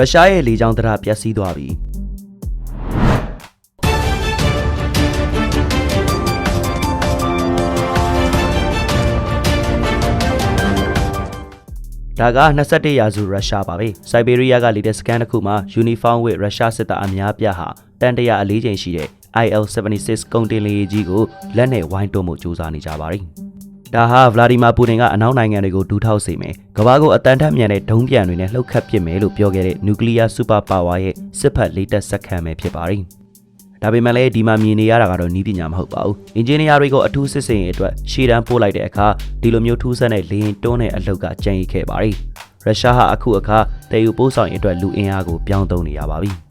ရုရှားရဲ့လေကြောင်းတရားပျက်စီးသွားပြီဒါက21ရာစုရုရှားပါပဲစိုက်ဘေးရီးယားကလေတဲ့စကန်တစ်ခုမှာယူနီဖောင်းဝတ်ရုရှားစစ်သားအများပြားဟာတန်တရာအလေးချိန်ရှိတဲ့ IL-76 ကုန်တင်လေယာဉ်ကြီးကိုလက်နဲ့ဝိုင်းတွန်းမှုစူးစမ်းနေကြပါပြီ ဒါဟာဗလာဒီမာပူတင်ကအနောက်နိုင်ငံတွေကိုဒူးထောက်စေမယ်။ကမ္ဘာကိုအတန်ထက်မြန်တဲ့ဒုံးပြန်တွေနဲ့လှုပ်ခတ်ပစ်မယ်လို့ပြောခဲ့တဲ့နျူကလ িয়ার စူပါပါဝါရဲ့စစ်ဖက်လေးတက်စက်ခံပဲဖြစ်ပါတယ်။ဒါပေမဲ့လည်းဒီမှာမြင်နေရတာကတော့နီးပညာမဟုတ်ပါဘူး။အင်ဂျင်နီယာတွေကိုအထူးစစ်စင်ရေးအတွက်ရှေ့တန်းပို့လိုက်တဲ့အခါဒီလိုမျိုးထူးဆန်းတဲ့လေရင်တွန်းတဲ့အလုပ်ကကြံ့ရခဲ့ပါတယ်။ရုရှားဟာအခုအခါတည်ယူပို့ဆောင်ရေးအတွက်လူအင်အားကိုပြောင်းသုံးနေရပါပြီ။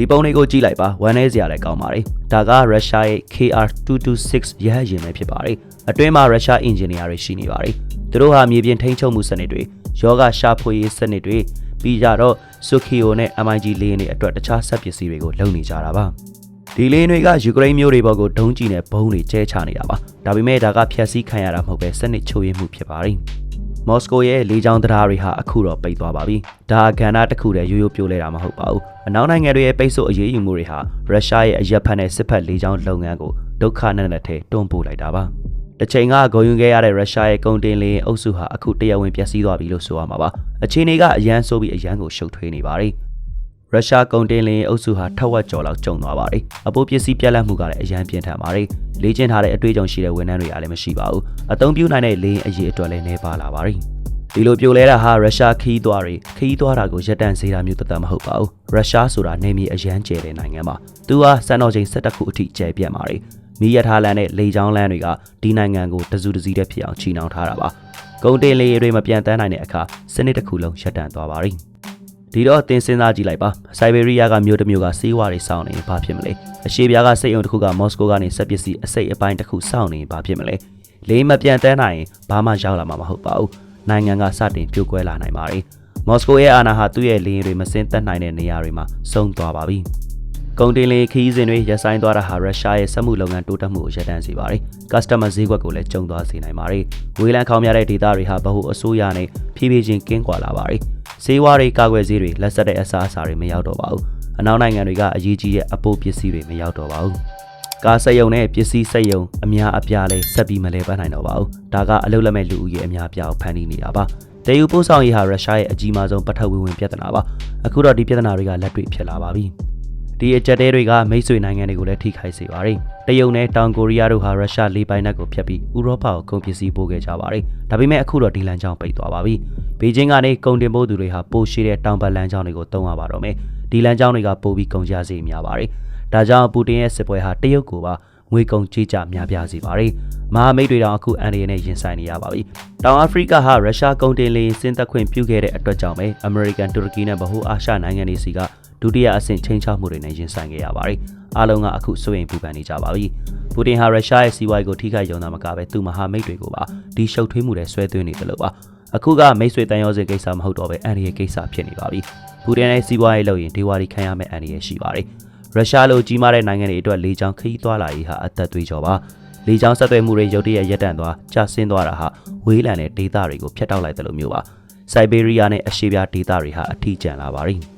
ဒီပုံတွေကိုကြည့်လိုက်ပါဝမ်းနေစရာလည်းကောင်းပါတယ်ဒါကရုရှားရဲ့ KR226 ရဟတ်ယာဉ်ပဲဖြစ်ပါတယ် အတွင်းမှာရုရှားအင်ဂျင်နီယာတွေရှိနေပါတယ်သူတို့ဟာမြေပြင်ထိန်းချုပ်မှုစနစ်တွေယောဂရှာဖွေရေးစနစ်တွေပြီးကြတော့ Sukio နဲ့ MiG လေယာဉ်တွေအတွက်တခြားဆက်ပစ္စည်းတွေကိုလုပ်နေကြတာပါဒီလေယာဉ်တွေကယူကရိန်းမျိုးတွေဘောကိုဒုံးကျည်နဲ့ဘုံးတွေကျဲချနေတာပါဒါပေမဲ့ဒါကဖျက်ဆီးခံရတာမဟုတ်ပဲစနစ်ချိုးယွင်းမှုဖြစ်ပါတယ်မော်စကိုရဲ့လေကြောင်းတရားတွေဟာအခုတော့ပိတ်သွားပါပြီ။ဒါကဏ္ဍတစ်ခုတည်းရိုးရိုးပြိုးလဲတာမဟုတ်ပါဘူး။အနောက်နိုင်ငံတွေရဲ့ပိတ်ဆို့အရေးယူမှုတွေဟာရုရှားရဲ့အရက်ဖက်နဲ့စစ်ဖက်လေကြောင်းလုပ်ငန်းကိုဒုက္ခနဲ့နဲ့ထဲတွန်းပို့လိုက်တာပါ။ တစ်ချိန်ကဂုံယူခဲ့ရတဲ့ရုရှားရဲ့ကုန်တင်လေအုပ်စုဟာအခုတရားဝင်ပျက်စီးသွားပြီလို့ဆိုရမှာပါ။အခြေအနေကအရန်ဆိုးပြီးအရန်ကိုရှုပ်ထွေးနေပါတယ်။ရုရှားကုန်တင်လင်းအုပ်စုဟာထက်ဝက်ကျော်လောက်ကျုံသွားပါတယ်။အပိုးပစ္စည်းပြက်လက်မှုကလည်းအရန်ပြင်းထန်ပါတယ်။လေ့ကျင့်ထားတဲ့အတွေ့အကြုံရှိတဲ့ဝန်ထမ်းတွေကလည်းမရှိပါဘူး။အသုံးပြုနိုင်တဲ့လေအရေးအတွက်လည်းနှဲပါလာပါတယ်။ဒီလိုပြိုလဲတာဟာရုရှားခီးသွားတွေခီးသွားတာကိုရပ်တန့်စေတာမျိုးတသက်မဟုတ်ပါဘူးရုရှားဆိုတာနေမြေအရန်ကျဲတဲ့နိုင်ငံပါသူဟာစံတော်ချိန်၁၇ခုအထိကျဲပြတ်ပါတယ် မီးရထားလမ်းနဲ့လေကြောင်းလမ်းတွေကဒီနိုင်ငံကိုတစုတစည်းတည်းဖြစ်အောင်ချီနှောင်ထားတာပါကုန်တင်လေတွေမပြန်တန်းနိုင်တဲ့အခါစနစ်တစ်ခုလုံးရပ်တန့်သွားပါတယ်ဒီတော့သင်စဉ်းစားကြည့်လိုက်ပါစိုက်ဘေးရီးယားကမြို့တစ်မြို့ကစီးဝါးတွေစောင့်နေရင်ဘာဖြစ်မလဲအရှေ့ပြားကစိတ်အုံတစ်ခုကမော်စကိုကနေဆက်ပစ္စည်းအစိတ်အပိုင်းတစ်ခုစောင့်နေရင်ဘာဖြစ်မလဲလေးမပြန်တန်းနိုင်ရင်ဘာမှရောက်လာမှာမဟုတ်ပါဘူးနိုင်ငံကစတင်ပြိုကွဲလာနိုင်ပါတယ်။မော်စကိုရဲ့အာဏာဟာသူ့ရဲ့လေယာဉ်တွေမစင်းသက်နိုင်တဲ့နေရာတွေမှာဆုံးသွားပါပြီ။ ကုန်တင်လေခီးစဉ်တွေရပ်ဆိုင်းသွားတာဟာရုရှားရဲ့စက်မှုလုပ်ငန်းတိုးတက်မှုကိုရပ်တန့်စေပါတယ်။ customer ဈေးကွက်ကိုလည်းကျုံသွားစေနိုင်ပါတယ်။ဝေးလံခေါင်းများတဲ့ဒေသတွေဟာဗဟုအစိုးရနဲ့ဖြည်းဖြည်းချင်းကင်းကွာလာပါတယ်။ဈေးဝါးတွေကာကွယ်ဈေးတွေလက်ဆက်တဲ့အစားအစာတွေမရောက်တော့ပါဘူး။အနောက်နိုင်ငံတွေကအရေးကြီးတဲ့အပိုးပစ္စည်းတွေမရောက်တော့ပါဘူး။ကားစက်ယုံနဲ့ပစ္စည်းစက်ယုံအများအပြားလဲဆက်ပြီးမလဲပတ်နိုင်တော့ပါဘူးဒါကအလုတ်လက်မဲ့လူဦးရေအများအပြားကိုဖန်တီးနေတာပါတည်ယူပို့ဆောင်ရေးဟာရုရှားရဲ့အကြီးမားဆုံးပထဝီဝင်ပြဿနာပါအခုတော့ဒီပြဿနာတွေကလက်တွေ့ဖြစ်လာပါပြီ ဒီအကြက်တဲတွေကမိတ်ဆွေနိုင်ငံတွေကိုလည်းထိခိုက်စေပါတယ်တရုတ်နဲ့တောင်ကိုရီးယားတို့ဟာရုရှားလေပိုင်နက်ကိုဖျက်ပြီးဥရောပကိုကုန်ပစ္စည်းပို့ခဲ့ကြပါတယ်ဒါပေမဲ့အခုတော့ဒီလမ်းကြောင်းပိတ်သွားပါပြီဘေကျင်းကနေကုန်တင်ပို့သူတွေဟာပိုရှိတဲ့တောင်ပတ်လမ်းကြောင်းတွေကိုတုံးရပါတော့မယ်ဒီလမ်းကြောင်းတွေကပိုပြီးကုန်ကျစရိတ်များပါတယ်ဒါကြောင့်ပူတင်ရဲ့စစ်ပွဲဟာတရုတ်ကိုပါငွေကုန်ကြေးကျများပြားစေပါတယ်။မဟာမိတ်တွေတောင်အခုအန်ဒီယနဲ့ရင်ဆိုင်နေရပါပြီ။တောင်အာဖရိကဟာရုရှားကုန်တင်လေစင်သက်ခွင့်ပြုခဲ့တဲ့အတွက်ကြောင့်ပဲအမေရိကန်တူရကီနဲ့ဗဟိုအာရှနိုင်ငံတွေစီက ဒုတိယအဆင့်ချင်းချောက်မှုတွေနဲ့ရင်ဆိုင်ခဲ့ရပါတယ်။အားလုံးကအခုစိုးရိမ်ပူပန်နေကြပါပြီ။ပူတင်ဟာရုရှားရဲ့စီးပွားရေးကိုထိခိုက်ရုံသာမကပဲသူ့မဟာမိတ်တွေကိုပါဒီရှုပ်ထွေးမှုတွေဆွဲသွင်းနေတယ်လို့ပါ။အခုကမိတ်ဆွေတန်ရောစင်ကိစ္စမဟုတ်တော့ပဲအန်ဒီရဲ့ကိစ္စဖြစ်နေပါပြီ။ပူတင်ရဲ့စီးပွားရေးလုပ်ရင်ဒေဝါရီခံရမယ့်အန်ဒီရဲ့ရှိပါတယ်။ရုရှားလိုကြီးမားတဲ့နိုင်ငံတွေအတွက်လေကြောင်းခရီးသွားလာရေးဟာအသက်သွေးကြောပါလေကြောင်းဆက်သွယ်မှုတွေရုတ်တရက်ရပ်တန့်သွားကျဆင်းသွားတာဟာဝေးလံတဲ့ဒေသတွေကိုဖျက်တောက်လိုက်တယ်လို့မျိုးပါစိုက်ဘေးရီးယားနဲ့အရှေ့ပြားဒေသတွေဟာအထီးကျန်လာပါပြီ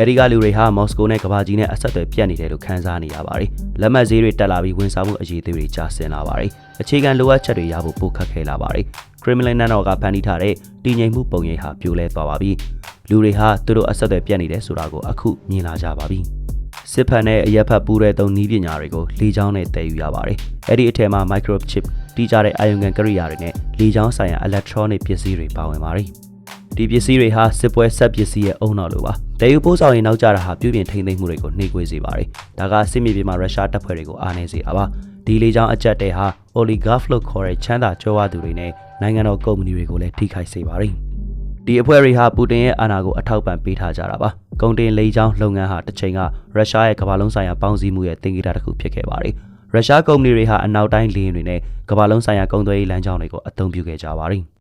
အဲဒီကလူတွေဟာမော်စကိုနဲ့ကဘာကြီးနဲ့အဆက်အသွယ်ပြတ်နေတယ်လို့ခန်းစားနေရပါတယ်။လက်မှတ်ဈေးတွေတက်လာပြီးဝန်ဆောင်မှုအရေးသေးတွေကျဆင်းလာပါတယ်။အခြေခံလိုအပ်ချက်တွေရဖို့ပိုခက်ခဲလာပါတယ်။ Kremlin နဲ့တော့ကဖန်တီးထားတဲ့တည်ငြိမ်မှုပုံရိပ်ဟာပြိုလဲသွားပါပြီ။လူတွေဟာသူတို့အဆက်အသွယ်ပြတ်နေတယ်ဆိုတာကိုအခုမြင်လာကြပါပြီ။စစ်ဖက်နဲ့အရက်ဖက်ပူးတဲ့သုံးနည်းပညာတွေကိုလေကြောင်းနဲ့တည်ယူရပါတယ်။အဲ့ဒီအထက်မှာ microchip တီးကြတဲ့အာယုံခံကရိယာတွေနဲ့လေကြောင်းဆိုင်ရာ electronic ပစ္စည်းတွေပါဝင်ပါတယ်။ ဒီပစ္စည်းတွေဟာစစ်ပွဲဆက်ပစ္စည်းရဲ့အုံနောက်လိုပါ။တည်ယူပို့ဆောင်ရင်နောက်ကျတာဟာပြုပြင်ထိန်းသိမ်းမှုတွေကိုနှိကွေးစေပါတယ်။ဒါကစစ်မြေပြင်မှာရုရှားတပ်ဖွဲ့တွေကိုအားနည်းစေတာပါ။ဒီလေကြောင်းအကြက်တဲဟာ oligarch လို့ခေါ်တဲ့ချမ်းသာကြွယ်ဝသူတွေနဲ့နိုင်ငံတော်ကုမ္ပဏီတွေကိုလည်းထိခိုက်စေပါတယ်။ဒီအဖွဲ့တွေဟာပူတင်ရဲ့အာဏာကိုအထောက်ပံ့ပေးထားကြတာပါ။ကုန်တင်လေကြောင်းလုပ်ငန်းဟာတစ်ချိန်ကရုရှားရဲ့ကမ္ဘာလုံးဆိုင်ရာပေါင်းစည်းမှုရဲ့သင်္ကေတတစ်ခုဖြစ်ခဲ့ပါတယ်။ရုရှားကုမ္ပဏီတွေဟာအနောက်တိုင်းလေယာဉ်တွေနဲ့ကမ္ဘာလုံးဆိုင်ရာကုန်သွယ်ရေးလမ်းကြောင်းတွေကိုအသုံးပြုခဲ့ကြပါတယ်။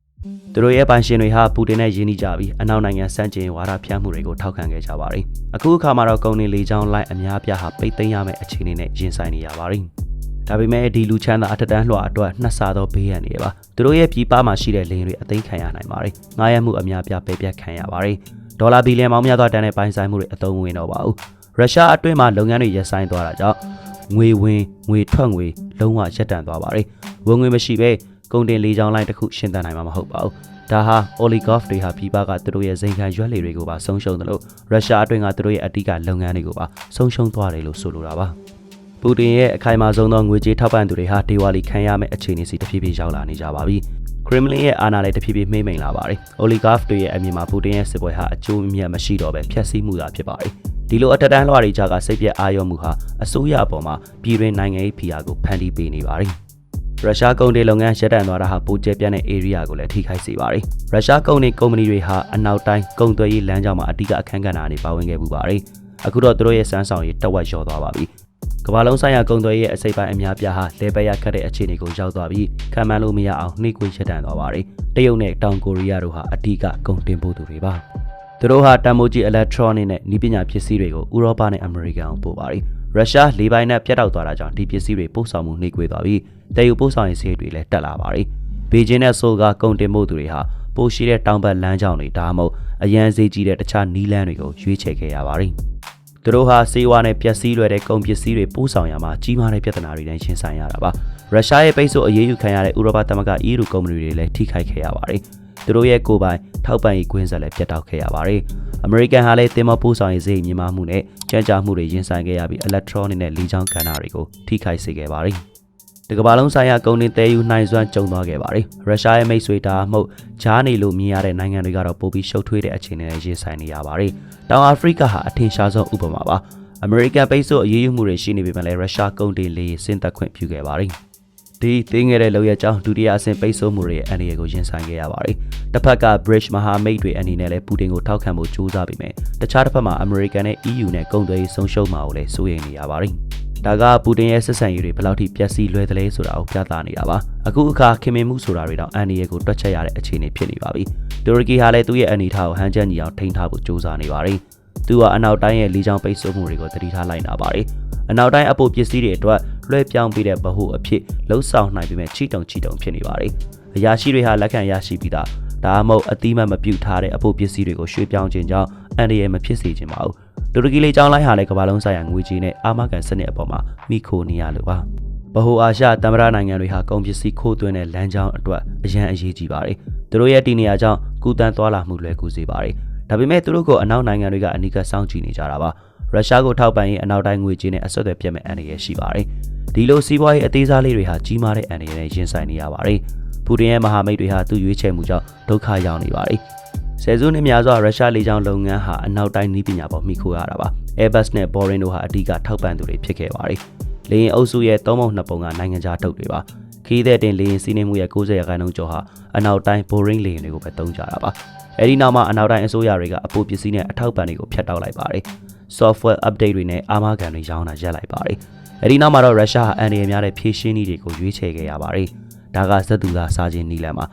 သူတို့ရဲ့ပိုင်ရှင်တွေဟာပူတင်နဲ့ယင်းနှိကြပြီးအနောက်နိုင်ငံစန့်ကျင်ဝါဒဖြန့်မှုတွေကိုထောက်ခံခဲ့ကြပါတယ်။အခုအခါမှာတော့ကုန်တင်လေကြောင်းလိုင်းအများပြားဟာပိတ်သိမ်းရမယ့်အခြေအနေနဲ့ရင်ဆိုင်နေရပါတယ်။ဒါပေမဲ့ဒီလူချမ်းသာအထက်တန်းလွှာအတွက်နှစ်ဆသောဘေးရန်တွေပါသူတို့ရဲ့ပြည်ပမှာရှိတဲ့လင်းတွေအသိခံရနိုင်ပါတယ်ငားရမှုအများပြပယ်ပြတ်ခံရပါတယ်ဒေါ်လာဘီလီယံပေါင်းများစွာတန်တဲ့ပိုင်ဆိုင်မှုတွေအသုံးဝင်တော့ပါဘူးရုရှားအတွင်းမှာလုပ်ငန်းတွေရပ်ဆိုင်းသွားတာကြောင့်ငွေဝင်ငွေထွက်ငွေလုံးဝရပ်တန့်သွားပါတယ်ဝင်ငွေမရှိဘဲ ကုန်တင်လေးချောင်းလိုင်းတစ်ခုရှင်းသန်နိုင်မှာမဟုတ်ပါဘူးဒါဟာ oligarch တွေဟာပြည်ပကသူတို့ရဲ့ဇိမ်ခံရွက်လေတွေကိုပါဆုံးရှုံးတယ်လို့ရုရှားအတွင်းကသူတို့ရဲ့အဓိကလုပ်ငန်းတွေကိုပါဆုံးရှုံးသွားတယ်လို့ဆိုလိုတာပါပူတင်ရဲ့အခိုင်အမာဆုံးသောငွေကြေးထောက်ပံ့သူတွေဟာဒေဝါလီခံရမယ့်အခြေအနေစီတဖြည်းဖြည်းရောက်လာနေကြပါပြီခရမလင်ရဲ့အာဏာလည်းတဖြည်းဖြည်းမှိမ့်မိန်လာပါတယ်။ oligarch တွေရဲ့အမြင်မှာပူတင်ရဲ့စစ်ပွဲဟာအကျိုးအမြတ်မရှိတော့ပဲဖျက်ဆီးမှုသာဖြစ်ပါတယ်။ဒီလိုအထက်တန်းလွှာတွေကြားကစိတ်ပြက်အာရုံမှုဟာအစိုးရအပေါ်မှာပြည်တွင်းနိုင်ငံရေးဖိအားကိုဖန်တီးပေးနေပါတယ်။ ရုရှားကုန်တွေလုပ်ငန်းရပ်တန့်သွားတာဟာပိုကျပြန့်တဲ့ area ကိုလည်းထိခိုက်စေပါတယ်။ရုရှားကုန်တွေကုမ္ပဏီတွေဟာအနောက်တိုင်းကုန်သွယ်ရေးလမ်းကြောင်းမှာအဓိကအခန်းကဏ္ဍအနေပါဝင်ခဲ့ပူပါတယ်။အခုတော့သူတို့ရဲ့စမ်းဆောင်ရည်တဝက်လျော့သွားပါပြီ။ကမ္ဘာလုံးဆိုင်ရာကုန်သွယ်ရေးအစိပ်ပိုင်းအများပြားဟာလေပယ်ရခတ်တဲ့အခြေအနေကိုရောက်သွားပြီးခံမှန်းလို့မရအောင်နှိကွေးချက်တန်သွားပါတယ်။တရုတ်နဲ့တောင်ကိုရီးယားတို့ဟာအဓိကကုန်တင်ပို့သူတွေပါ။သူတို့ဟာတန်မိုးကြီး electronic နဲ့ဤပညာပစ္စည်းတွေကိုဥရောပနဲ့အမေရိကန်ကိုပို့ပါတယ်။ ရုရှားလေပိုင်နဲ့ပြတ်တောက်သွားတာကြောင့်ဒီပစ္စည်းတွေပို့ဆောင်မှုနှိကွေးသွားပြီးတည်ယူပို့ဆောင်ရေးစရိတ်တွေလည်းတက်လာပါတယ်။ဘေဂျင်းနဲ့ဆိုကကုန်တင်ပို့သူတွေဟာပိုရှိတဲ့တောင်ဘက်လမ်းကြောင်းတွေဒါမှမဟုတ်အရန်ဈေးကြီးတဲ့တခြားနီးလန်းတွေကိုရွေးချယ်ခဲ့ရပါတယ်။သူတို့ဟာစေဝါနဲ့ပျက်စီးလွယ်တဲ့ကုန်ပစ္စည်းတွေပို့ဆောင်ရမှာကြီးမားတဲ့ပြဿနာတွေနဲ့ရှင်ဆိုင်ရတာပါ။ရုရှားရဲ့ပိတ်ဆို့အရေးယူခံရတဲ့ဥရောပသမဂ္ဂ EU ကုမ္ပဏီတွေလည်းထိခိုက်ခဲ့ရပါတယ်။ သူတို့ရဲ့ကိုယ်ပိုင်ထောက်ပံ့ရေးကွင်းဆက်လည်းပြတ်တောက်ခဲ့ရပါတယ်။အမေရိကန်ဟာလည်းတင်မပို့ဆောင်ရေးစရိတ်မြင့်မားမှုနဲ့ကြမ်းကြာမှုတွေရင်ဆိုင်ခဲ့ရပြီး electronic နဲ့လီချောင်းကဏ္ဍတွေကိုထိခိုက်စေခဲ့ပါတယ်။တကမ္ဘာလုံးဆိုင်ရာကုန်တင်သယ်ယူနိုင်စွမ်းကျုံသွားခဲ့ပါတယ်။ရုရှားရဲ့မိတ်ဆွေတာမှုဂျားနေလို့မြင်ရတဲ့နိုင်ငံတွေကတော့ပိုပြီးရှုပ်ထွေးတဲ့အခြေအနေနဲ့ရင်ဆိုင်နေရပါတယ်။တောင်အာဖရိကဟာအထင်ရှားဆုံးဥပမာပါ။အမေရိကန်ပိတ်ဆို့အရေးယူမှုတွေရှိနေပေမဲ့လည်းရုရှားကုန်တင်လေဆင်းသက်ခွင့်ပြုခဲ့ပါတယ်။ ဒီသိငယ်တဲ့လောက်ရကြောင်းဒုတိယအဆင့်ပိတ်ဆို့မှုတွေရဲ့အန္တရာယ်ကိုရင်ဆိုင်ခဲ့ရပါတယ်။တစ်ဖက်က British မဟာမိတ်တွေအနေနဲ့လည်းပူတင်ကိုထောက်ခံဖို့ကြိုးစားပေမဲ့တခြားတစ်ဖက်မှာ American နဲ့ EU နဲ့ကုန်သွယ်ရေးဆုံးရှုံးမှာကိုလည်းစိုးရိမ်နေရပါတယ်။ဒါကပူတင်ရဲ့ဆက်ဆံရေးတွေဘယ်လောက်ထိပျက်စီးလွယ်သလဲဆိုတာကိုပြသနေတာပါအခုအခါခင်မင်မှုဆိုတာတွေတော့အန်ဒီရဲ့ကိုတွက်ချက်ရတဲ့အခြေအနေဖြစ်နေပါပြီတူရကီဟာလည်းသူ့ရဲ့အနေထားကိုဟန်ချက်ညီအောင်ထိန်းထားဖို့ကြိုးစားနေပါတယ်သူကအနောက်တိုင်းရဲ့လေးချောင်းပိတ်ဆို့မှုတွေကိုတတိထားလိုက်နာပါတယ်အနောက်တိုင်းအပိုပစ္စည်းတွေအတွက် လွှဲပြောင်းပေးတဲ့ဗဟုအဖြစ်လှုပ်ဆောင်နိုင်ပေမဲ့ချီတုံချီတုံဖြစ်နေပါတယ်အရာရှိတွေဟာလက်ခံရရှိပြီးသားဒါမှမဟုတ်အတိမတ်မပြုတ်ထားတဲ့အပိုပစ္စည်းတွေကိုရွှေ့ပြောင်းခြင်းကြောင့်အန်ဒီရဲ့မဖြစ်စေချင်ပါဘူးတူရကီလေကြောင်းလိုင်းဟာလည်းကမ္ဘာလုံးဆိုင်ရာငွေကြေးနဲ့အာမခံစနစ်အပေါ်မှာမိခိုနေရလို့ပါဗဟိုအာရှတမရနိုင်ငံတွေဟာကုန်ပစ္စည်းခိုးသွင်းတဲ့လမ်းကြောင်းအတွက်အရန်အရေးကြီးပါတယ်သူတို့ရဲ့တည်နေရာကြောင့်ကုတန်းသွားလာမှုလွယ်ကူစေပါတယ်ဒါပေမဲ့သူတို့ကိုအနောက်နိုင်ငံတွေကအနိကစောင့်ကြည့်နေကြတာပါရုရှားကိုထောက်ပံ့ရင်အနောက်တိုင်းငွေကြေးနဲ့အဆက်အသွယ်ပြတ်မဲ့အန္တရာယ်ရှိပါတယ် ဒီလိုစီးပွားရေးအသေးစားလေးတွေဟာကြီးမားတဲ့အန္တရာယ်နဲ့ရင်ဆိုင်နေရပါတယ်ပူတင်ရဲ့မဟာမိတ်တွေဟာသူ့ရွေးချယ်မှုကြောင့်ဒုက္ခရောက်နေပါတယ်ဆယ်စုနှစ်များစွာရုရှားလေကြောင်းလုပ်ငန်းဟာအနောက်တိုင်းနည်းပညာပေါ်မှီခိုရတာပါ Airbus နဲ့ Boeing တို့ဟာအဓိကထောက်ပံ့သူတွေဖြစ်ခဲ့ပါတယ်လေယာဉ်အုပ်စုရဲ့သုံးပုံနှစ်ပုံကနိုင်ငံခြားထုတ်တွေပါခီးတဲ့တင်လေယာဉ်စီးနှင်းမှုရဲ့90ရာခိုင်နှုန်းကျော်ဟာအနောက်တိုင်း Boeing လေယာဉ်တွေကိုပဲသုံးကြတာပါအဲဒီနောက်မှာအနောက်တိုင်းအစိုးရတွေကအပိုပစ္စည်းနဲ့အထောက်ပံ့တွေကိုဖျက်တောက်လိုက်ပါတယ် software update တွေနဲ့အာမခံတွေရောင်းတာရပ်လိုက်ပါတယ် အဲဒီနောက်မှာတော့ရုရှားဟာအန်ဒီရများတဲ့ဖြည့်ရှင်းနည်းတွေကိုရွေးချယ်ခဲ့ရပါတယ်ဒါကစက်သူသားစားခြင်းနည်းလမ်းမှာ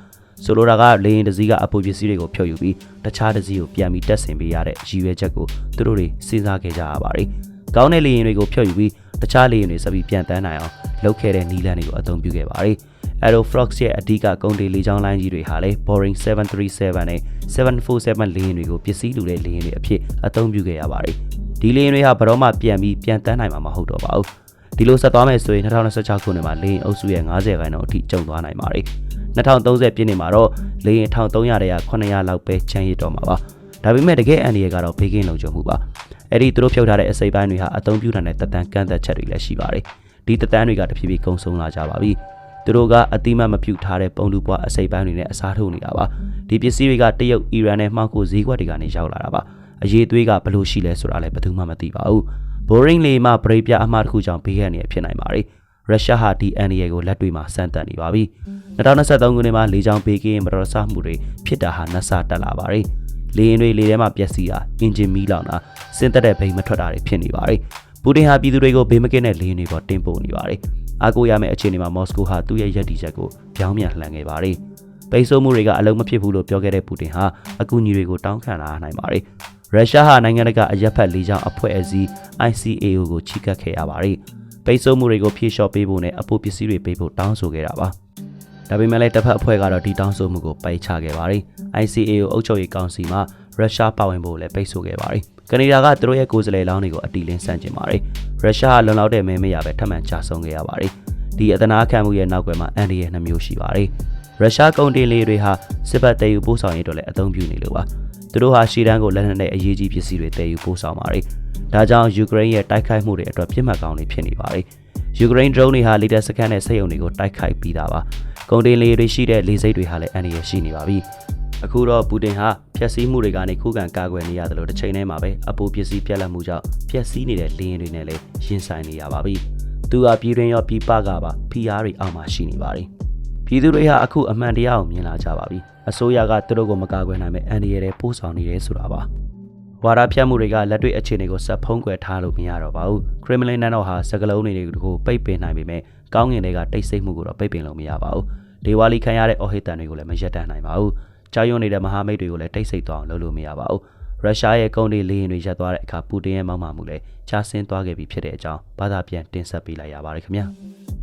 ဆိုလိုတာကလေရင်တစည်းကအပူပစ္စည်းတွေကိုဖြုတ်ယူပြီးတခြားတစည်းကိုပြန်ပြီးတက်ဆင်ပေးရတဲ့ရည်ရွယ်ချက်ကိုသူတို့တွေစဉ်းစားခဲ့ကြရပါတယ်။ကောင်းတဲ့လေရင်တွေကိုဖြုတ်ယူပြီးတခြားလေရင်တွေဆက်ပြီးပြန်တန်းနိုင်အောင်လုပ်ခဲ့တဲ့နည်းလမ်းတွေကိုအသုံးပြုခဲ့ပါတယ်။ Aeroflux ရဲ့အဓိကကုန်တွေလေကြောင်းလိုင်းကြီးတွေဟာလည်း Boeing 737နဲ့747လေယာဉ်တွေကိုပစ္စည်းလူတဲ့လေယာဉ်တွေအဖြစ်အသုံးပြုခဲ့ရပါတယ်။ဒီလေယာဉ်တွေဟာဘယ်တော့မှပြန်ပြီးပြန်တန်းနိုင်မှာမဟုတ်တော့ပါဘူး။ ဒီလိုဆက်သွားမယ်ဆိုရင်2026ခုနှစ်မှာလေယာဉ်အုပ်စုရဲ့90ခန်းတော့အထိကျုံသွားနိုင်ပါတယ်။2030ပြည့်နှစ်မှာတော့လေရင်1300ရ900လောက်ပဲချမ်းရည်တော့မှာပါဒါပေမဲ့တကယ်အန်ဒီရကတော့ဘေးကင်းလုံခြုံမှုပါအဲ့ဒီသူတို့ဖြုတ်ထားတဲ့အစိပ်ပိုင်းတွေဟာအသုံးပြုနိုင်တဲ့တသန်ကန့်သက်ချက်တွေလည်းရှိပါတယ်ဒီတသန်တွေကတဖြည်းဖြည်းကုံဆုံးလာကြပါပြီသူတို့ကအတိမတ်မပြုတ်ထားတဲ့ပုံလူပွားအစိပ်ပိုင်းတွေနဲ့အစားထိုးနေတာပါဒီပစ္စည်းတွေကတရုတ်အီရန်နဲ့မှောက်ကိုဈေးကွက်တွေကနေရောက်လာတာပါအရေးသွေးကဘလို့ရှိလဲဆိုတာလည်းဘယ်သူမှမသိပါဘူး ဘိုရင်းလေးမှပရိပြအမှားတစ်ခုကြောင့်ဘေးရန်နေဖြစ်နိုင်ပါတယ်ရုရှားဟာဒီအန်ဒီယေကိုလက်တွေမှာစမ်းသပ်နေပါပြီ2023ခုနှစ်မှာလေကြောင်းပေးကင်းမတော်တဆမှုတွေဖြစ်တာဟာနှဆတက်လာပါတယ်လေရင်တွေလေထဲမှာပျက်စီးတာအင်ဂျင်မီးလောင်တာစင်သက်တဲ့ဘိန်းမထွက်တာတွေဖြစ်နေပါတယ်ပူတင်ဟာပြည်သူတွေကိုဘေးမကင်းတဲ့လေရင်တွေပေါ်တင်ပို့နေပါတယ်အားကိုးရမယ့်အခြေအနေမှာမော်စကိုဟာသူ့ရဲ့ရည်တည်ချက်ကိုပြောင်းပြန်လှန်ခဲ့ပါတယ်ပိတ်ဆို့မှုတွေကအလုံးမဖြစ်ဘူးလို့ပြောခဲ့တဲ့ပူတင်ဟာအကူအညီတွေကိုတောင်းခံလာနိုင်ပါတယ် ရုရှားဟာနိုင်ငံတကာအရက်ဖက်လေကြောင်းအဖွဲ့အစည်း ICAO ကိုချီးကပ်ခဲ့ရပါတယ်ပိတ်ဆို့မှုတွေကိုဖြေလျှော့ပေးဖို့နဲ့အပိုပစ္စည်းတွေပေးဖို့တောင်းဆိုခဲ့တာပါဒါပေမဲ့လည်းတစ်ဖက်အဖွဲ့ကတော့ဒီတောင်းဆိုမှုကိုပိုက်ချခဲ့ပါတယ် ICAO အုပ်ချုပ်ရေးကောင်စီမှာရုရှားပါဝင်ဖို့လည်းပိတ်ဆို့ခဲ့ပါတယ်။ကနေဒါကသူတို့ရဲ့ကိုယ်စားလှယ်လောင်းတွေကိုအတီလင်းဆန့်ကျင်ပါတယ်။ရုရှားကလုံလောက်တဲ့မဲမရပဲထပ်မံချဆုံးခဲ့ရပါတယ်။ဒီအသနာခံမှုရဲ့နောက်ွယ်မှာအန်ဒီရဲ့နှမျိုးရှိပါတယ်။ရုရှားကုန်တင်လေတွေဟာစစ်ပတ်တည်ယူပို့ဆောင်ရေးအတွက်လည်းအသုံးပြုနေလို့ပါ။ သူတို့ဟာရှီတန်းကိုလက်နက်နဲ့အရေးကြီးပစ္စည်းတွေတည်ယူပို့ဆောင်ပါတယ်။ဒါကြောင့်ယူကရိန်းရဲ့တိုက်ခိုက်မှုတွေအတွက်ပြစ်မှတ်ကောင်းတွေဖြစ်နေပါတယ်။ယူကရိန်း drone တွေဟာလီဒါစကန်နဲ့စက်ရုံတွေကိုတိုက်ခိုက်ပြီးသားပါ။ကုန်တင်လေတွေရှိတဲ့လေဆိပ်တွေဟာလည်းအန်ဒီရဲ့ရှိနေပါပြီ။အခုတော့ပူတင်ဟာဖျက်ဆီးမှုတွေကနေခုခံကာကွယ်နေရတယ်လို့တစ်ချိန်တည်းမှာပဲအပူပစ္စည်းပြက်လက်မှုကြောင့်ဖျက်ဆီးနေတဲ့လေယာဉ်တွေနဲ့လည်းရင်ဆိုင်နေရပါပြီ။သူဟာပြည်တွင်ရောပြည်ပကပါဖိအားတွေအောက်မှာရှိနေပါတယ်။ ပြည်သူတွေဟာအခုအမှန်တရားကိုမြင်လာကြပါပြီ။အစိုးရကသူတို့ကိုမကာကွယ်နိုင်မဲ့အန်ဒီရဲတွေပို့ဆောင်နေတယ်ဆိုတာပါ။ဝါဒဖြတ်မှုတွေကလက်တွေ့အခြေအနေကိုဆက်ဖုံးကွယ်ထားလို့မရတော့ပါဘူး။ခရစ်မလင်နန်တော်ဟာစကလုံးတွေကိုပိတ်ပင်နိုင်ပေမဲ့ကောင်းငင်တွေကတိတ်ဆိတ်မှုကိုတော့ပိတ်ပင်လို့မရပါဘူး။ဒေဝါလီခံရတဲ့အော်ဟစ်တန်တွေကိုလည်းမရက်တန့်နိုင်ပါဘူး။ကြောက်ရွံ့နေတဲ့မဟာမိတ်တွေကိုလည်းတိတ်ဆိတ်သွားအောင်လုပ်လို့မရပါဘူး။ရုရှားရဲ့ကုန်တွေလေယာဉ်တွေရပ်သွားတဲ့အခါပူတင်ရဲ့မောက်မာမှုလည်းချဆင်းသွားခဲ့ပြီဖြစ်တဲ့အကြောင်းဘာသာပြန်တင်ဆက်ပေးလိုက်ရပါတယ်ခင်ဗျာ။